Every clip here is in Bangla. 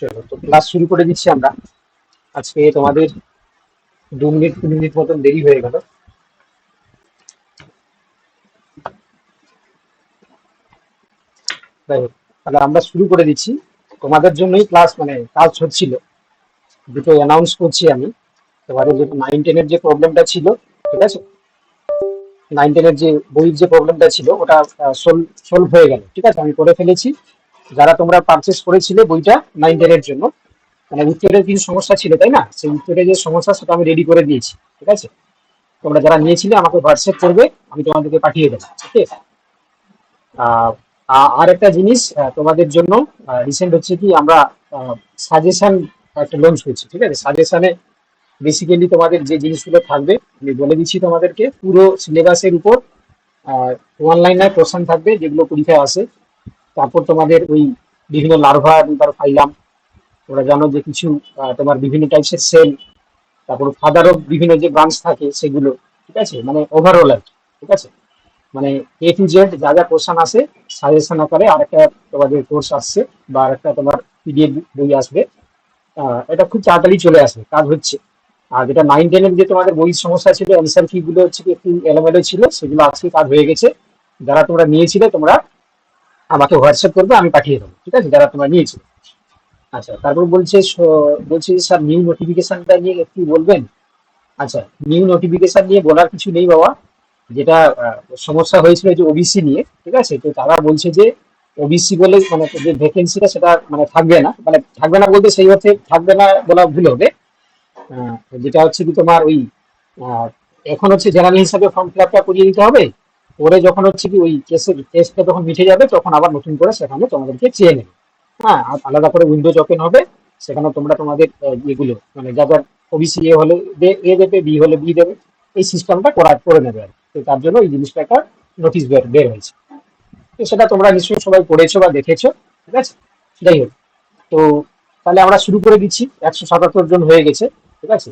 চলো, তো ক্লাস শুরু করে দিচ্ছি আমরা। আজকে তোমাদের দু মিনিট, তিন মিনিট মতন দেরি হয়ে গেল। তাহলে আমরা শুরু করে দিচ্ছি। তোমাদের জন্যই ক্লাস মানে কাজ হচ্ছিল। দুটো অ্যানাউন্স করছি আমি। তোমাদের যে নাইন টেনের যে প্রবলেমটা ছিল, ঠিক আছে? নাইন টেনের যে বইয়ের যে প্রবলেমটা ছিল, ওটা সলভ হয়ে গেল, ঠিক আছে? আমি করে ফেলেছি। যারা তোমরা পারচেস করেছিলে বইটা নাইন টেনের জন্য মানে উত্তরের কিছু সমস্যা ছিল তাই না? সেই উত্তরের যে সমস্যা সেটা আমি রেডি করে দিয়েছি ঠিক আছে? তোমরা যারা নিয়েছিলে আমাকে হোয়াটসঅ্যাপ করবে আমি তোমাদেরকে পাঠিয়ে দেবো আহ, আর একটা জিনিস তোমাদের জন্য রিসেন্ট হচ্ছে কি আমরা সাজেশন একটা লঞ্চ করছি ঠিক আছে? সাজেশনে বেসিক্যালি তোমাদের যে জিনিসগুলো থাকবে আমি বলে দিচ্ছি তোমাদেরকে পুরো সিলেবাসের উপর ওয়ান লাইনার কোশ্চেন থাকবে যেগুলো পরীক্ষায় আসে। তারপর তোমাদের ওই বিভিন্ন লার্ভা এবং তার ফাইলাম তোমরা জানো যে কিছু তোমার বিভিন্ন টাইপসের সেল তারপর ফাদার অফ বিভিন্ন যে ব্রাঞ্চ থাকে সেগুলো, ঠিক আছে? মানে ওভারঅল আর ঠিক আছে? মানে এ টু জেড যা যা কোশ্চেন আসে সাজেশন আকারে আরেকটা তোমাদের কোর্স আসছে বা আরেকটা তোমার পিডিএফ বই আসবে। এটা খুব তাড়াতাড়ি চলে আসবে, কাজ হচ্ছে। আর যেটা নাইন টেনের যে তোমাদের বইয়ের সমস্যা ছিল অ্যান্সার কি গুলো হচ্ছে কি একটু এলোমেলো ছিল, সেগুলো আজকে কাজ হয়ে গেছে। যারা তোমরা নিয়েছিলে, তোমরা আমাকে হোয়াটসঅ্যাপ করবে, আমি পাঠিয়ে দেবো, ঠিক আছে? যারা তোমরা নিয়েছিলে আচ্ছা তারপর বলছে বলছে, স্যার নিউ নোটিফিকেশনটা নিয়ে একটু বলবেন? আচ্ছা নিউ নোটিফিকেশন নিয়ে বলার কিছু নেই বাবা। যেটা সমস্যা হয়েছিল যে ওবিসি নিয়ে, ঠিক আছে? তো তারা বলছে যে ওবিসি বলে মানে যে ভ্যাকেন্সিটা সেটা মানে থাকবে না। মানে থাকবে না বলতে সেই অর্থে থাকবে না বলা ভুল হবে। যেটা হচ্ছে কি তোমার ওই এখন হচ্ছে জেনারেল হিসাবে ফর্ম ফিল আপটা করিয়ে দিতে হবে। পরে যখন হচ্ছে কি ওই কেসের কেসটা যখন মিটে যাবে, তখন আবার নতুন করে সেখানে তোমাদেরকে চেয়ে নেবে। হ্যাঁ আর আলাদা করে উইন্ডোজ ওপেন হবে, সেখানে তোমরা তোমাদের ইয়েগুলো মানে যা যা ওবিসি এ হলে এ দেবে বি হলে বি দেবে, এই সিস্টেমটা করা, করে নেবে আর তো তার জন্য এই জিনিসটা একটা নোটিশ বের বের হয়েছে। তো সেটা তোমরা নিশ্চয়ই সবাই পড়েছো বা দেখেছ, ঠিক আছে? যাই হোক, তো তাহলে আমরা শুরু করে দিচ্ছি। একশো সাতাত্তর জন হয়ে গেছে, ঠিক আছে?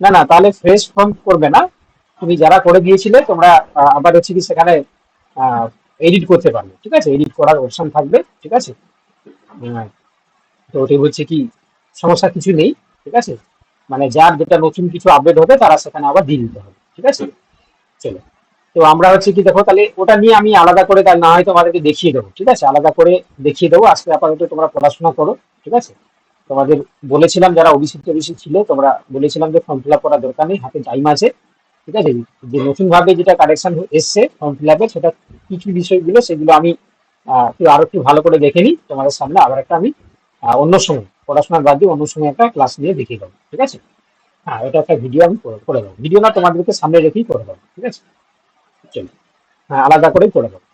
না না, তাহলে ফ্রেশ ফর্ম করবে না। তুমি যারা করে দিয়েছিলে তোমরা আবার হচ্ছে কি সেখানে এডিট করতে পারবে ঠিক আছে? এডিট করার অপশন থাকবে ঠিক আছে? হ্যাঁ, তো ওটাই হচ্ছে কি সমস্যা কিছু নেই ঠিক আছে? মানে যার যেটা নতুন কিছু আপডেট হবে তারা সেখানে আবার দিয়ে দিতে হবে ঠিক আছে? চলো। তো আমরা হচ্ছে কি দেখো তাহলে ওটা নিয়ে আমি আলাদা করে তার না হয় তোমাদেরকে দেখিয়ে দেবো ঠিক আছে? আলাদা করে দেখিয়ে দেবো। আজকে আপাতত তোমরা পড়াশোনা করো ঠিক আছে? তোমাদের বলেছিলাম যারা ওবিসি টবিসি ছিল তোমরা বলেছিলাম যে ফর্ম ফিল আপ করার দরকার নেই হাতে টাইম আছে। ঠিক আছে? যে নতুন ভাবে যেটা কারেকশন এসছে ফর্ম ফিল আপের সেটা কি কি বিষয়গুলো, সেগুলো আমি একটু আরও একটু ভালো করে দেখে নিই। তোমাদের সামনে আবার একটা আমি অন্য সময়, পড়াশোনার বাদ দিয়ে অন্য সময় একটা ক্লাস নিয়ে দেখিয়ে দেবো ঠিক আছে? হ্যাঁ এটা একটা ভিডিও আমি করে দেবো। ভিডিও না তোমাদেরকে সামনে রেখেই করে দেবো, ঠিক আছে? চলো। হ্যাঁ আলাদা করেই করে দেবো।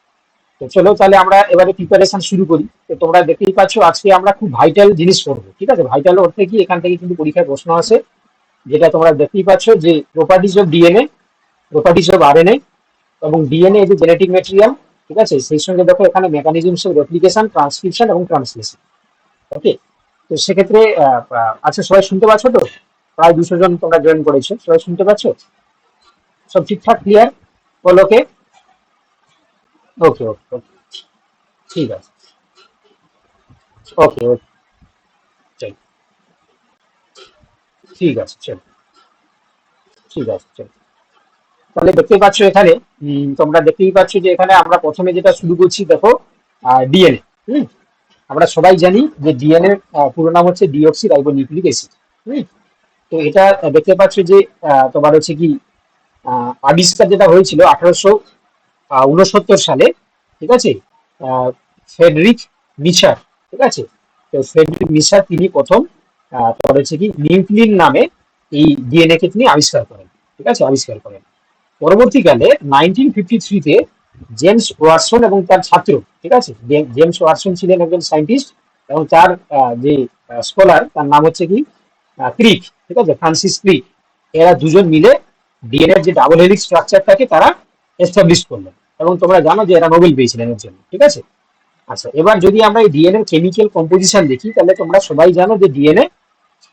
তো চলো তাহলে আমরা এবারে প্রিপারেশন শুরু করি। তো তোমরা দেখতেই পাচ্ছ আজকে আমরা খুব ভাইটাল জিনিস করব, ঠিক আছে? ভাইটাল অর্থে কি? এখান থেকে কিন্তু পরীক্ষায় প্রশ্ন আসে। যেটা তোমরা দেখতেই পাচ্ছ যে properties of DNA properties of RNA এবং ডিএনএ যে জেনেটিক ম্যাটেরিয়াল ঠিক আছে? সেই সঙ্গে দেখো এখানে মেকানিজমস অফ রেপ্লিকেশন ট্রান্সক্রিপশন এবং ট্রান্সলেশন ওকে তো সেক্ষেত্রে আচ্ছা সবাই শুনতে পাচ্ছ তো? প্রায় দুশো জন তোমরা জয়েন করেছ, সবাই শুনতে পাচ্ছ? সব ঠিকঠাক ক্লিয়ার বল ওকে ওকে ওকে ওকে ঠিক আছে। ওকে ওকে চল ঠিক আছে, চল। ঠিক আছে, চল। তাহলে দেখতেই পাচ্ছ এখানে তোমরা দেখতেই পাচ্ছ যে এখানে আমরা প্রথমে যেটা শুরু করছি, দেখো ডিএনএ হুম? আমরা সবাই জানি যে ডিএনএ পুরো নাম হচ্ছে ডিঅক্সি রাইবো নিউক্লিক অ্যাসিড তো এটা দেখতে পাচ্ছ যে তোমার হচ্ছে কি আবিষ্কার যেটা হয়েছিল আঠারোশো উনসত্তর সালে, ঠিক আছে? ফেডরিক মিচার ঠিক আছে? তো ফেডরিক মিচার তিনি প্রথম হচ্ছে কি নিউক্লিন নামে এই ডিএনএ কে তিনি আবিষ্কার করেন, ঠিক আছে? আবিষ্কার করেন। পরবর্তীকালে নাইনটিন ফিফটি থ্রিতে জেমস ওয়াটসন এবং তার ছাত্র, ঠিক আছে? জেমস ওয়াটসন ছিলেন একজন সায়েন্টিস্ট এবং তার যে স্কলার তার নাম হচ্ছে কি? ক্রিক ঠিক আছে? ফ্রান্সিস ক্রিক এরা দুজন মিলে ডিএনএর যে ডাবল হেলিক স্ট্রাকচারটাকে তারা এস্টাবলিশ করলেন। এবং তোমরা জানো যে এরা নোবেল পেয়েছিলেন এর জন্য, ঠিক আছে? আচ্ছা এবার যদি আমরা এই ডিএনএ কেমিক্যাল কম্পোজিশন দেখি, তাহলে তোমরা সবাই জানো যে ডিএনএ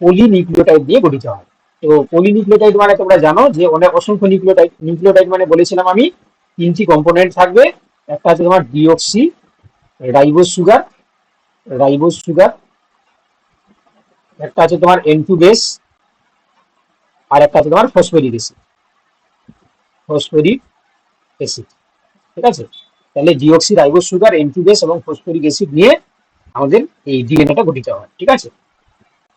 পলিনিউক্লিওটাইড দিয়ে গঠিত হয়। তো পলিনিউক্লিওটাইড মানে তোমরা জানো যে অনেক অসংখ্য নিউক্লিওটাইড নিউক্লিওটাইড মানে বলেছিলাম আমি, তিনটি কম্পোনেন্ট থাকবে। একটা হচ্ছে তোমার deoxyribose sugar ribose sugar একটা আছে তোমার এন টু বেস আর একটা আছে তোমার ফসফরিক অ্যাসিড ফসফরিক অ্যাসিড ঠিক আছে? তাহলে deoxyribose sugar N two base এবং ফসফরিক অ্যাসিড নিয়ে আমাদের এই ডিএনএটা গঠিত হয়, ঠিক আছে?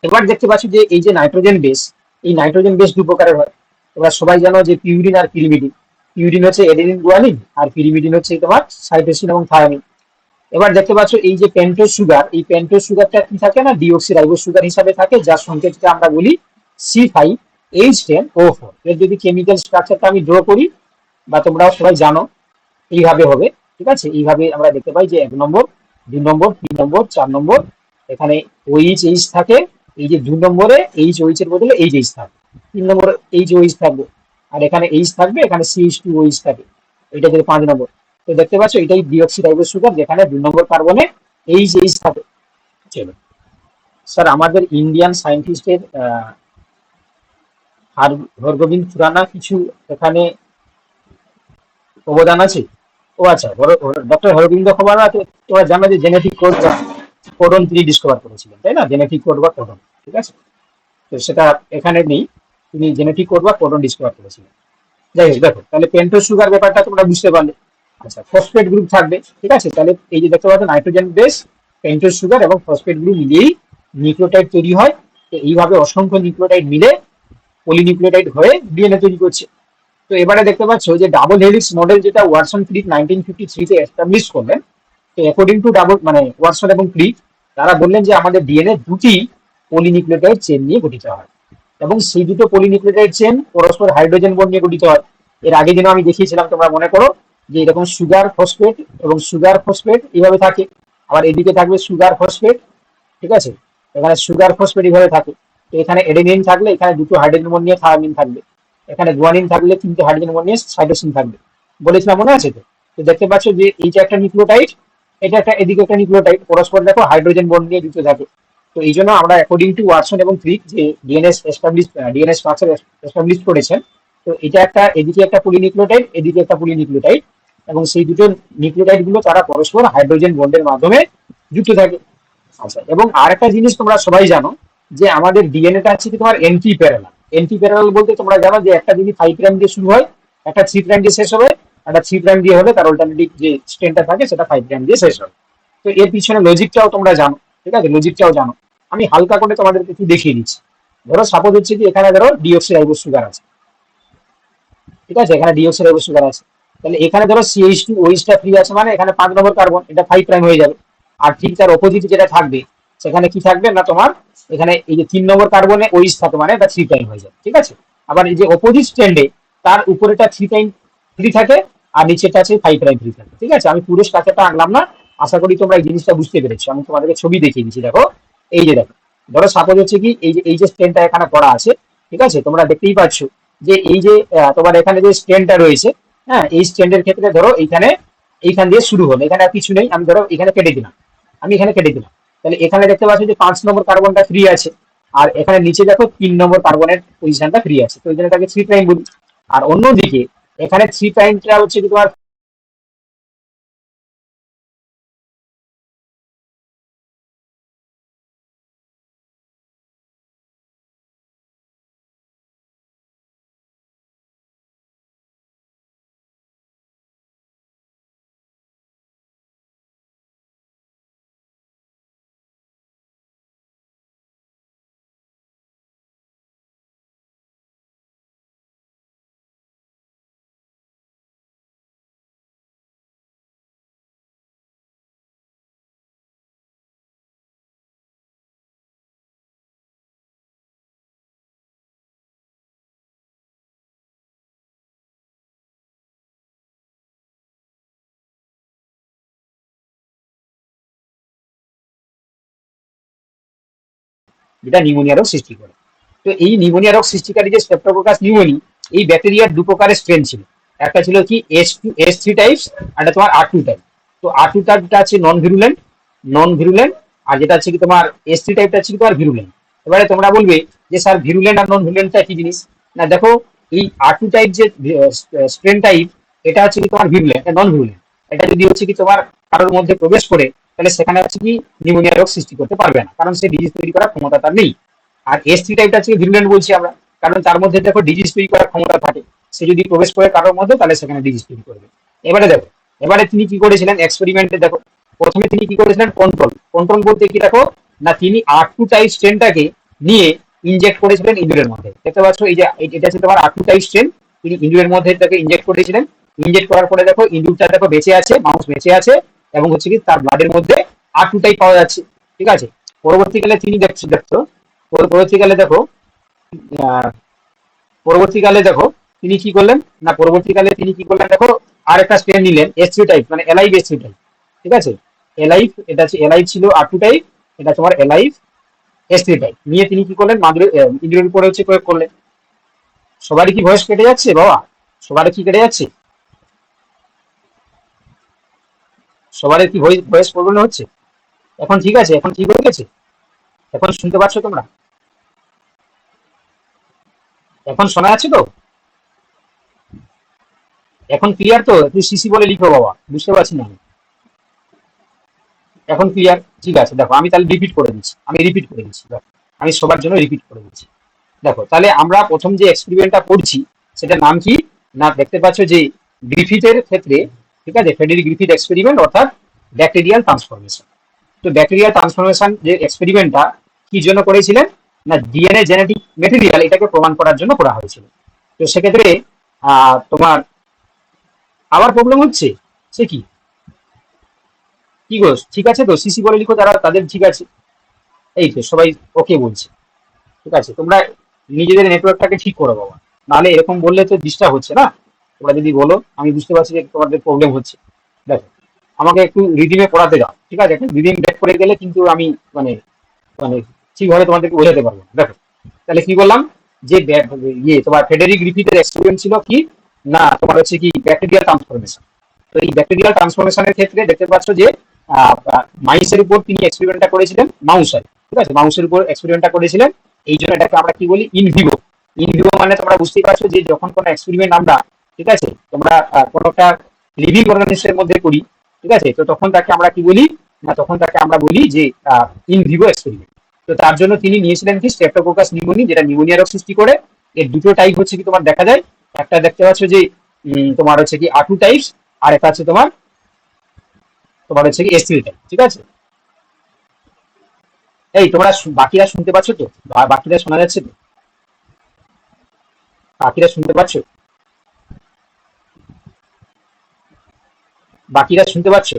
এবার দেখতে পাচ্ছি যে এই যে নাইট্রোজেন বেস এই নাইট্রোজেন বেস দু প্রকারের হয়। তোমরা সবাই জানো যে পিউরিন আর পিরিমিডিন। পিউরিন হচ্ছে এডেনিন গুয়ানিন আর পিরিমিডিন হচ্ছে তোমার সাইটোসিন এবং থায়ামিন এবার দেখতে পাচ্ছ এই যে পেন্টোজ সুগার এই পেন্টোজ সুগারটা কি থাকে না? ডিঅক্সি রাইবোজ সুগার হিসাবে থাকে, যার সংকেতটা আমরা বলি C five H ten O four এর যদি কেমিক্যাল স্ট্রাকচারটা আমি ড্র করি, বা তোমরাও সবাই জানো, এইভাবে হবে, ঠিক আছে? এইভাবে আমরা দেখতে পাই যে এক নম্বর, দুই নম্বর, তিন নম্বর, চার নম্বর, এখানে ওইচ এইচ থাকে এই যে দুই নম্বরে এইচ ওইচ এর বদলে এইচ এইচ থাকবে। তিন নম্বর এইচ ওইচ থাকবে। আর এখানে এইচ থাকবে, এখানে সিএইচ টু ওইচ থাকে এটা যদি পাঁচ নম্বর। তো দেখতে পাচ্ছ, এটাই ডিঅক্সিরাইবোজ সুগার যেখানে দুই নম্বর কার্বনে এইচ এইচ থাকে। চলো স্যার আমাদের ইন্ডিয়ান সায়েন্টিস্টের হরগোবিন্দ খুরানা কিছু এখানে অবদান আছে? ও আচ্ছা ডক্টর হরগোবিন্দ খুরানা তোমরা জানো যে জেনেটিক কোড কোডন তিনি ডিসকভার করেছিলেন, তাই না? জেনেটিক কোড বা কোডন ঠিক আছে? তো সেটা এখানে নেই, তিনি জেনেটিক কোড বা কোডন ডিসকভার করেছিলেন। যাই হোক, দেখো, তাহলে পেন্টোজ সুগার ব্যাপারটা তোমরা বুঝতে পারলে। আচ্ছা ফসফেট গ্রুপ থাকবে, ঠিক আছে? তাহলে এই যে দেখতে পাচ্ছ নাইট্রোজেন বেস পেন্টোজ সুগার এবং ফসফেট গ্রুপ মিলিয়েই নিউক্লিওটাইড তৈরি হয়। তো এইভাবে অসংখ্য নিউক্লিওটাইড মিলে পলিনিউক্লিওটাইড হয়ে ডিএনএ তৈরি করছে। তো এবারে দেখতে পাচ্ছ যে ডাবল হেলিক্স মডেল যেটা ওয়াটসন ক্রিক নাইনটিন ফিফটি থ্রিতে এস্টাবলিশ করলেন, তো অ্যাকর্ডিং টু ডাবল মানে ওয়াটসন এবং ক্রিক তারা বললেন যে আমাদের ডিএনএ দুটি পলিনিউক্লিওটাইড চেন নিয়ে গঠিত হয়। এবং সেই দুটো পলিনিউক্লিওটাইড চেন পরস্পর হাইড্রোজেন বন্ড নিয়ে গঠিত হয়। এর আগে দিনও আমি দেখিয়েছিলাম, তোমরা মনে করো যে এরকম সুগার ফসফেট এবং সুগার ফসফেট এইভাবে থাকে। আবার এদিকে থাকবে সুগার ফসফেট ঠিক আছে? এখানে সুগার ফসফেট এইভাবে থাকে। তো এখানে এডেনিন থাকলে এখানে দুটো হাইড্রোজেন বন্ড নিয়ে থায়ামিন থাকবে। এখানে গুয়ানিন থাকলে তিনটে হাইড্রোজেন বন্ড নিয়ে সাইটোসিন থাকবে। বলেছিলাম মনে আছে তো? তো দেখতে পাচ্ছ যে এই যে একটা নিউক্লিওটাইড এটা একটা এদিকে একটা নিউক্লিওটাইড, পরস্পর দেখো হাইড্রোজেন বন্ড নিয়ে যুক্ত থাকে। তো এই জন্য আমরা অ্যাকর্ডিং টু ওয়াটসন এবং ক্রিক যে DNA's establish DNA's structure establish করেছেন, তো এটা একটা এদিকে একটা পলিনিউক্লিওটাইড এদিকে একটা পলিনিউক্লিওটাইড এবং সেই দুটো নিউক্লিওটাইডগুলো তারা পরস্পর হাইড্রোজেন বন্ডের মাধ্যমে যুক্ত থাকে। আচ্ছা এবং আরেকটা জিনিস তোমরা সবাই জানো যে আমাদের ডিএনএটা আছে কি তোমার এন্টি প্যারালাল এন্টি প্যারালাল বলতে তোমরা জানো যে একটা যদি ফাইভ প্রাইম দিয়ে শুরু হয়, একটা থ্রি প্রাইম দিয়ে শেষ হবে একটা থ্রি প্রাইম দিয়ে হলে তার অল্টারনেটিভ যে স্ট্রেনটা থাকে সেটা ফাইভ প্রাইম দিয়ে শেষ হবে। তো এর পিছনে লজিকটাও তোমরা জানো, ঠিক আছে? লজিকটাও জানো। আমি হালকা করে তোমাদেরকে একটু দেখিয়ে দিচ্ছি। ধরো সাপোজ হচ্ছে কি এখানে ধরো ডিঅক্সি রাইবোজ সুগার আছে। ঠিক আছে? এখানে ডিঅক্সি রাইবোজ সুগার আছে। তাহলে এখানে ধরো সিএইচ টু ওইচটা ফ্রি আছে মানে এখানে পাঁচ নম্বর কার্বন এটা ফাইভ প্রাইম হয়ে যাবে। আর ঠিক তার অপোজিট যেটা থাকবে, সেখানে কি থাকবে না তোমার? এখানে এই যে তিন নম্বর কার্বনে ওইচ থাকে মানে এটা থ্রি প্রাইম হয়ে যাবে। ঠিক আছে? আবার এই যে অপোজিট স্ট্যান্ডে তার উপরেটা থ্রি প্রাইম থ্রি থাকে, আর নিচেটা আছে ফাইভ প্রাইম থ্রি থাকে, ঠিক আছে? আমি পুরো স্ট্রাকচারটা আনলাম না। আশা করি তোমরা এই জিনিসটা বুঝতে পেরেছ। আমি তোমাদেরকে ছবি দেখিয়ে দিচ্ছি, দেখো। এই যে দেখো, ধরো সাপোজ হচ্ছে কি, এই যে এই যে স্ট্যান্ডটা এখানে করা আছে, ঠিক আছে? তোমরা দেখতেই পাচ্ছ যে এই যে তোমার এখানে যে স্ট্যান্ডটা রয়েছে হ্যাঁ এই স্ট্যান্ডের ক্ষেত্রে ধরো এইখানে, এইখান দিয়ে শুরু হলো। এখানে আর কিছু নেই, আমি ধরো এখানে কেটে দিলাম। আমি এখানে কেটে দিলাম। তাহলে এখানে দেখতে পাচ্ছ যে পাঁচ নম্বর কার্বনটা ফ্রি আছে। আর এখানে নিচে দেখো তিন নম্বর কার্বনের পজিশনটা ফ্রি আছে। তো এই জন্য এটাকে থ্রি প্রাইম বলি। আর অন্যদিকে এখানে থ্রি প্রাইমটা হচ্ছে কি তোমার যেটা নিউমোনিয়া রোগ সৃষ্টি করে। তো এই নিউমোনিয়া রোগ সৃষ্টিকারী যে স্ট্রেপ্টোকোকাস নিউমোনি এই ব্যাকটেরিয়ার দু প্রকারের স্ট্রেন ছিল। একটা ছিল কি S two S three types আর তোমার আর টু টাইপ তো আর টু টাইপটা আছে নন ভিরুলেন্ট নন ভিরুলেন্ট আর যেটা আছে কি তোমার এস থ্রি টাইপটা আছে কি তোমার ভিরুলেন্ট এবারে তোমরা বলবে যে স্যার ভিরুলেন্ট আর নন ভিরুলেন্টটা কি জিনিস? না দেখো, এই আর টু টাইপ যে স্ট্রেন টাইপ এটা হচ্ছে কি তোমার ভিরুলেন্ট নন ভিরুলেন্ট এটা যদি হচ্ছে কি তোমার কারোর মধ্যে প্রবেশ করে, তাহলে সেখানে হচ্ছে কি নিউমোনিয়া রোগ সৃষ্টি করতে পারবে না, কারণ সে ডিজিজ তৈরি করার ক্ষমতা তার নেই। আর এস থ্রি টাইপটা হচ্ছে ভিরুলেন্ট বলছি আমরা, কারণ তার মধ্যে দেখো ডিজিজ তৈরি করার ক্ষমতা থাকে। সে যদি প্রবেশ করে কারোর মধ্যে, তাহলে সেখানে ডিজিজ তৈরি করবে। এবারে দেখো, এবারে তিনি কি করেছিলেন? এক্সপেরিমেন্টে দেখো, প্রথমে তিনি কি করেছিলেন? কন্ট্রোল কন্ট্রোল বলতে কি দেখো, না তিনি আর টু টাইপ স্ট্রেনটাকে নিয়ে ইনজেক্ট করেছিলেন ইঁদুরের মধ্যে। দেখতে পাচ্ছ, এই যে, এটা হচ্ছে তোমার আর টু টাইপ স্ট্রেন তিনি ইঁদুরের মধ্যে তাকে ইনজেক্ট করেছিলেন। ইনজেক্ট করার পরে দেখো ইঁদুরটা দেখো বেঁচে আছে মাউস বেঁচে আছে এবং হচ্ছে কি তার ব্লাডের মধ্যে আর টু টাইপ পাওয়া যাচ্ছে, ঠিক আছে? পরবর্তীকালে তিনি দেখছ দেখছ পর- পরবর্তীকালে দেখো পরবর্তীকালে দেখো তিনি কি করলেন? না, পরবর্তীকালে তিনি কি করলেন? দেখো আর একটা স্ট্রেন নিলেন এস টাইপ মানে এলাইভ এস টাইপ ঠিক আছে? এলাইভ এটা হচ্ছে এলাইভ ছিল আর টু টাইপ এটা তোমার এলাইভ এস টাইপ নিয়ে তিনি কি করলেন? মাদুরের ইন্দ্রের উপরে হচ্ছে প্রয়োগ করলেন। সবারই কি ভয়েস কেটে যাচ্ছে, বাবা? সবারই কি কেটে যাচ্ছে? সবারই কি ভয়েস প্রবলেম হচ্ছে? এখন ঠিক আছে, এখন ঠিক হয়ে গেছে? এখন শুনতে পাচ্ছ তোমরা? এখন শোনা যাচ্ছে তো? এখন ক্লিয়ার তো? তুই সিসি বলে লিখো বাবা, বুঝতে পারছি না এখন ক্লিয়ার ঠিক আছে, দেখো, আমি তাহলে রিপিট করে দিচ্ছি। আমি রিপিট করে দিচ্ছি, দেখো। আমি সবার জন্য রিপিট করে দিচ্ছি। দেখো, তাহলে আমরা প্রথম যে এক্সপেরিমেন্টটা করছি, সেটার নাম কি? না, দেখতে পাচ্ছ যে গ্রিফিথের ক্ষেত্রে ঠিক আছে? ফেডেরিক গ্রিফিথ এক্সপেরিমেন্ট অর্থাৎ ব্যাকটেরিয়াল ট্রান্সফরমেশন তো ব্যাকটেরিয়াল ট্রান্সফরমেশন যে এক্সপেরিমেন্টটা কি জন্য করেছিলেন? না ডিএনএ জেনেটিক মেটেরিয়াল এটাকে প্রমাণ করার জন্য করা হয়েছিল। তো সেক্ষেত্রে তোমার আবার প্রবলেম হচ্ছে? সে কি? কি গো? ঠিক আছে তো? সিসি বলে লিখো, তারা তাদের ঠিক আছে। এই তো, সবাই ওকে বলছে। ঠিক আছে? তোমরা নিজেদের নেটওয়ার্কটাকে ঠিক করো বাবা। নাহলে এরকম বললে তো ডিস্টার্ব হচ্ছে না? তোমরা যদি বলো, আমি বুঝতে পারছি যে তোমাদের প্রবলেম হচ্ছে। দেখো, আমাকে একটু রিদিমে পড়াতে দাও, ঠিক আছে? একটু রিদিম ব্যাক করে গেলে কিন্তু আমি মানে মানে ঠিকভাবে তোমাদেরকে বোঝাতে পারব। দেখো, তাহলে কি বললাম? যে ইয়ে তোমার ফেডেরিক রিপিটের এক্সপেরিমেন্ট ছিল কি? না, তোমার হচ্ছে কি ব্যাকটেরিয়াল ট্রান্সফরমেশন তো এই ব্যাকটেরিয়াল ট্রান্সফরমেশনের ক্ষেত্রে দেখতে পাচ্ছ যে মাইসের উপর তিনি এক্সপেরিমেন্টটা করেছিলেন মাউসের ঠিক আছে? মাউসের উপর এক্সপেরিমেন্টটা করেছিলেন। এই জন্য এটাকে আমরা কি বলি? ইনভিভো ইনভিভো মানে তোমরা বুঝতেই পারছ যে যখন কোনো এক্সপেরিমেন্ট আমরা ঠিক আছে? তোমরা কোনো একটা লিভিং অর্গানিজমের মধ্যে করি ঠিক আছে? তো তখন তাকে আমরা কি বলি? না, তখন তাকে আমরা বলি যে ইন ভিভো এক্সপেরিমেন্ট তো তার জন্য তিনি নিয়েছিলেন কি? স্টেপটোকোকাস নিউমোনি যেটা নিউমোনিয়া সৃষ্টি করে। এর দুটো টাইপ হচ্ছে কি তোমার দেখা যায়? একটা দেখতে পাচ্ছ যে তোমার হচ্ছে কি আটু টাইপস আর একটা হচ্ছে তোমার তোমার হচ্ছে কি এসটি টাইপ ঠিক আছে? এই, তোমরা বাকিরা শুনতে পাচ্ছ তো? বাকিরা শোনা যাচ্ছে তো? বাকিরা শুনতে পাচ্ছ? বাকিরা শুনতে পাচ্ছ?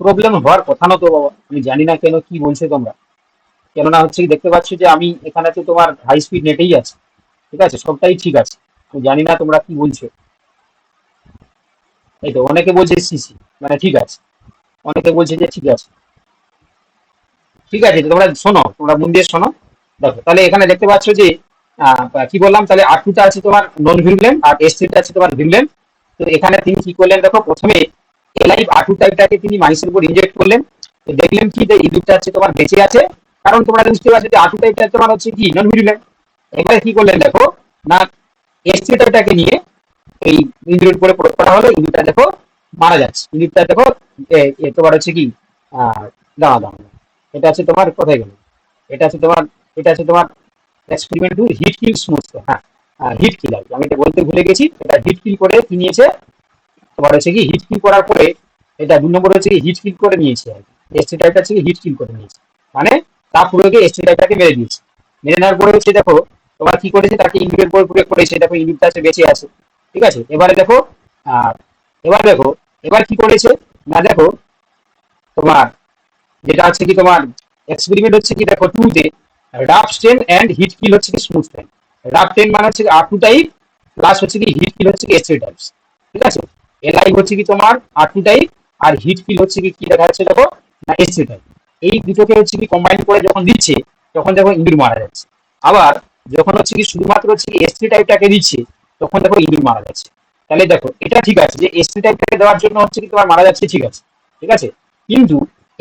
প্রবলেম হওয়ার কথা না তো বাবা, আমি জানি না কেন, কি বলছো তোমরা? কেননা হচ্ছে দেখতে পাচ্ছ যে আমি এখানে তো তোমার হাই স্পিড নেটেই আছে, ঠিক আছে? সবটাই ঠিক আছে। আমি জানি না তোমরা কি বলছো। এই তো, অনেকে বলছে সিসি মানে ঠিক আছে। অনেকে বলছে যে ঠিক আছে। ঠিক আছে, তোমরা শোনো, তোমরা মন দিয়ে শোনো। দেখো, তাহলে এখানে দেখতে পাচ্ছ যে কি বললাম? তাহলে আর টুটা আছে তোমার নন ভিরুলেন্ট আর এস থ্রিটা আছে তোমার ভিরুলেন্ট তো এখানে তিনি কি করলেন? দেখো, প্রথমে এলাইভ আটু টাইপটাকে তিনি মাইসের উপর ইনজেক্ট করলেন। তো দেখলেন কি যে ইঁদুরটা আছে তোমার বেঁচে আছে। কারণ তোমরা বুঝতে পারছ যে আটু টাইপটা তোমার হচ্ছে কি? নন ভিরুলেন্ট এবারে কি করলেন দেখো, না এস থ্রি টাইপটাকে নিয়ে এই ইঁদুরের উপরে প্রয়োগ করা হলো। ইঁদুরটা দেখো, মারা যাচ্ছে। ইঁদুরটা দেখো তোমার হচ্ছে কি? দাঁড়া দাঁড়া এটা আছে তোমার, কোথায় গেল? এটা আছে তোমার এটা আছে তোমার experiment to heat kill smooth হ্যাঁ হিট কিল আর। আমি এটা বলতে ভুলে গেছি, এটা হিট কিল করে কি নিয়েছে, তোমার হচ্ছে কি হিট কিল করার পরে এটা দু নম্বর হচ্ছে হিট কিল করে নিয়েছে আর কি। এসটি টাইপটা হচ্ছে হিট কিল করে নিয়েছে। মানে তার প্রয়োগে এসটি টাইপটাকে মেরে দিয়েছে। মেরে নেওয়ার পরে হচ্ছে দেখো, তোমার কি করেছে, তাকে ইন্ডিয়ার উপর প্রয়োগ করেছে, দেখো ইন্ডিয়াটা আছে বেঁচে আছে। ঠিক আছে? এবারে দেখো এবার দেখো, এবার কি করেছে? না, দেখো, তোমার যেটা হচ্ছে কি, তোমার এক্সপেরিমেন্ট হচ্ছে কি, দেখো টু তে rough strain and heat kill হচ্ছে কি স্মুথ স্টেন রাফ টেন মানে হচ্ছে আর টু টাইপ প্লাস হচ্ছে কি হিট কিল হচ্ছে কি এস টাইপস ঠিক আছে? এলআই হচ্ছে কি তোমার R two type R heat kill হচ্ছে কি কি দেখা যাচ্ছে দেখো? না এস টাইপ এই দুটোকে হচ্ছে কি কম্বাইন করে যখন দিচ্ছে, তখন দেখো ইঁদুর মারা যাচ্ছে। আবার যখন হচ্ছে কি শুধুমাত্র হচ্ছে কি এস টাইপটাকে দিচ্ছে, তখন দেখো ইঁদুর মারা যাচ্ছে। তাহলে দেখো, এটা ঠিক আছে যে এস টাইপটাকে দেওয়ার জন্য হচ্ছে কি তোমার মারা যাচ্ছে, ঠিক আছে? ঠিক আছে? কিন্তু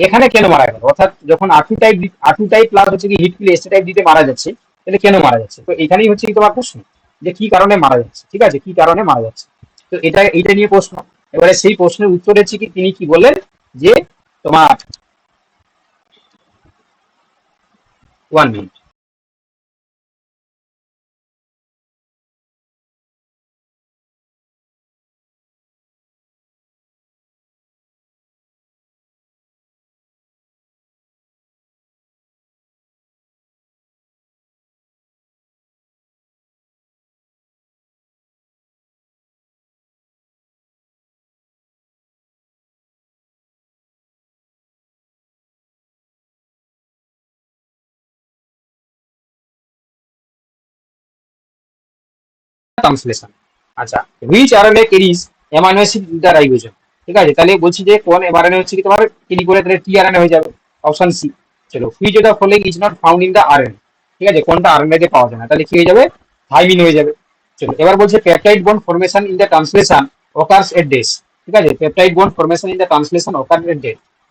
এখানে কেন মারা গেল? অর্থাৎ যখন আটু টাইপ আটু টাইপ প্লাস হচ্ছে কি হিট কিল এসে টাইপ দিতে মারা যাচ্ছে, তাহলে কেন মারা যাচ্ছে? তো এখানেই হচ্ছে কি তোমার প্রশ্ন, যে কি কারণে মারা যাচ্ছে? ঠিক আছে? কি কারণে মারা যাচ্ছে? তো এটা এটা নিয়ে প্রশ্ন। এবারে সেই প্রশ্নের উত্তর হচ্ছে কি, তিনি কি বললেন? যে তোমার ওয়ান মিনিট ট্রান্সলেশন আচ্ছা which RNA carries amino acid ribosome ঠিক আছে, তাহলে বলছি যে কোন এমআরএনএ হচ্ছে কি তোমার? ক্যারি করে তাহলে টিআরএনএ হয়ে যাবে অপশন সি চলো which of the following is not found in the RNA ঠিক আছে, কোনটা আরএনএ তে পাওয়া যায় না, তাহলে কি হয়ে যাবে? থাইমিন হয়ে যাবে। চলো, এবার বলছে peptide bond formation in the translation occurs at dash ঠিক আছে peptide bond formation in the translation occurs at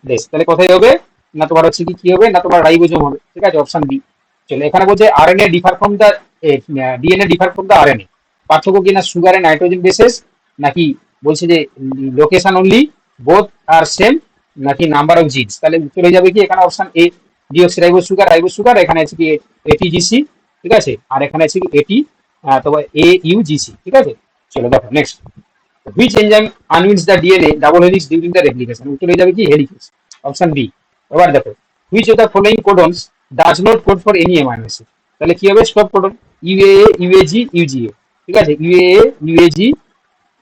dash তাহলে কোথায় হবে? না তোমার হচ্ছে কি কি হবে? না তোমার রাইবোজোম হবে। ঠিক আছে অপশন বি চলো, এখানে বলছে RNA differ from the DNA differ from the RNA পার্থক্য কিনা সুগারে নাইট্রোজেন বেসেস নাকি বলছে যে location only both are same নাকি নাম্বার অফ জিনস তাহলে উত্তর হয়ে যাবে কি, এখানে option A deoxyribo sugar ribo sugar এখানে আছে কি এটিজিসি ঠিক আছে? আর এখানে আছে কি এটি তোমার এ ইউজিসি ঠিক আছে? চলো দেখো next which enzyme unwinds the DNA double helix during the replication উত্তর হয়ে যাবে কি হেলিক্স অপশন বি এবার দেখো which of the following codons does not code for any amino acid তাহলে কি হবে? Stop codon UAA UAG UGA ঠিক আছে? ইউএএ ইউএজি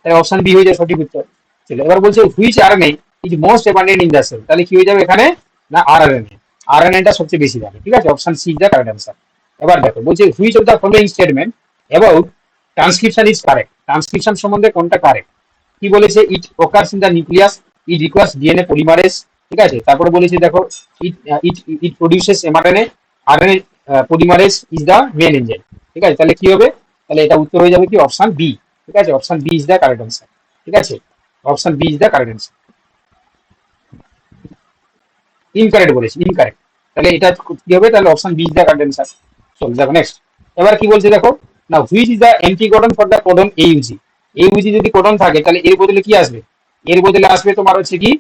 অপশন বি হয়ে যাবে সঠিক উত্তর। চলো, এবার বলছে which RNA is most abundant in the cell তাহলে কি হয়ে যাবে এখানে? না আরএনএ আরএনএটা সবচেয়ে বেশি থাকে ঠিক আছে? Option C is the correct answer এবার দেখো, বলছে which of the following statement about transcription is correct transcription সম্বন্ধে কোনটা কারেক্ট কি বলেছে? It occurs in the nucleus it requires DNA polymerase ঠিক আছে? তারপরে বলেছে, দেখো it it it produces mRNA RNA polymerase is the main enzyme ঠিক আছে? তাহলে কি হবে? তাহলে এটা উত্তর হয়ে যাবে কি? অপশন বি ঠিক আছে? Option B is the correct answer ঠিক আছে? Option B is the correct answer incorrect বলেছি ইনকারেক্ট তাহলে এটা কি হবে? তাহলে option B is the correct answer চলো দেখো নেক্সট এবার কি বলছে দেখো? না which is the anticodon for the codon AUG AUG যদি কোডন থাকে, তাহলে এর বদলে কি আসবে? এর বদলে আসবে তোমার হচ্ছে কি?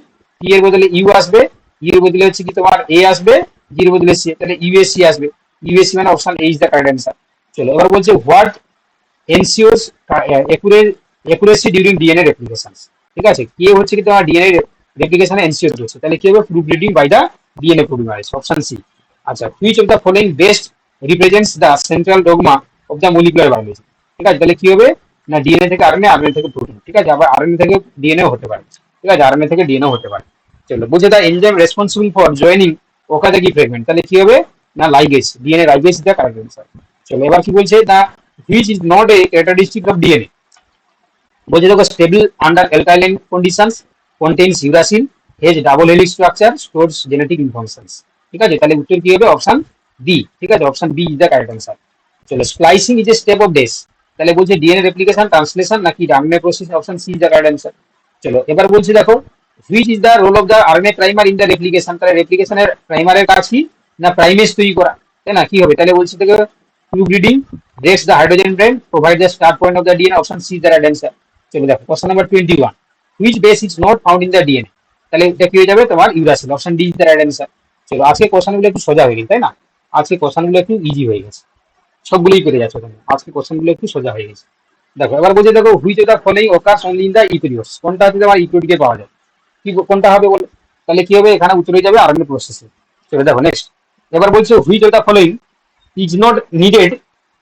টি এর বদলে ইউ আসবে ইউর বদলে হচ্ছে কি তোমার এ আসবে জির বদলে সি তাহলে ইউএসসি আসবে। ইউএসসি মানে option A is the correct answer চলো, এবার বলছে what ensures accuracy during DNA replication ঠিক আছে কে হচ্ছে কি তোমার ডিএনএ রেপ্লিকেশনে এনসিওস রয়েছে তাহলে কি হবে proof reading by the DNA polymerase option C আচ্ছা which of the following best represents the central dogma of the molecular biology ঠিক আছে তাহলে কি হবে না ডিএনএ থেকে আরএনএ আরএনএ থেকে প্রোটিন ঠিক আছে আবার আরএনএ থেকে ডিএনএ হতে পারে ঠিক আছে আরএনএ থেকে ডিএনএ হতে পারে চলো বুঝে the enzyme responsible for joining ওকা থেকে ফ্রেগমেন্ট তাহলে কি হবে না ligase DNA ligase the correct answer চলো এবার কি বলছে দা which is not a characteristic of DNA. বলছে, দেখো, stable under alkaline conditions contains uracil has double helix structure, stores genetic informations ঠিক আছে? তাহলে উত্তর কি হবে? অপশন বি ঠিক আছে? Option B is the correct answer চলো splicing is a step of dash তাহলে বলছে ডিএনএ রেপ্লিকেশন ট্রান্সলেশন নাকি RNA process option C is the correct answer চলো, এবার বলছে, দেখো which is the role of the RNA primer in the replication তাহলে রেপ্লিকেশনের প্রাইমারের কাজ কি? না প্রাইমেজ তৈরি করা? তাই না? কি হবে? তাহলে বলছে, দেখো tube reading breaks the hydrogen bond provide the start point of the DNA option C is the right answer. চলো দেখো, question number 21 which base is not found in the DNA তাহলে এটা কি হয়ে যাবে? তোমার uracil option D is the right answer চলো আজকে কোশ্চেনগুলো একটু সোজা হয়ে গেছে, তাই না? আজকে কোশ্চেনগুলো একটু ইজি হয়ে গেছে। সবগুলোই পেরে যাচ্ছে তুমি আজকে কোশ্চেনগুলো একটু সোজা হয়ে গেছে। দেখো, এবার বলছে, দেখো which of the following occurs only in the eukaryotes কোনটা হচ্ছে তোমার ইউক্যারিওটে পাওয়া যায়? কি, কোনটা হবে বলে? তাহলে কি হবে? এখানে উত্তর হয়ে যাবে আরএনএ প্রসেসে চলো, দেখো নেক্সট এবার বলছে which of the following is not needed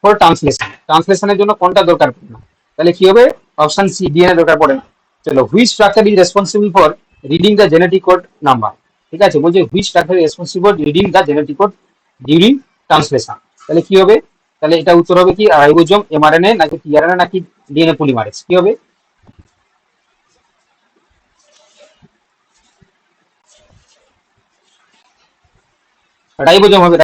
for translation ট্রান্সলেশনের জন্য কোনটা দরকার পড়ে না। তাহলে কি হবে? অপশন সি ডিএনএ দরকার পড়ে না। চলো which structure is responsible for reading the genetic code number ঠিক আছে? বলছে which structure responsible reading the genetic code during translation তাহলে কি হবে? তাহলে এটা উত্তর হবে কি? রাইবোজোম এমআরএনএ নাকি টিআরএনএ নাকি ডিএনএ পলিমারেজ কি হবে? রাইবোজোম হবে।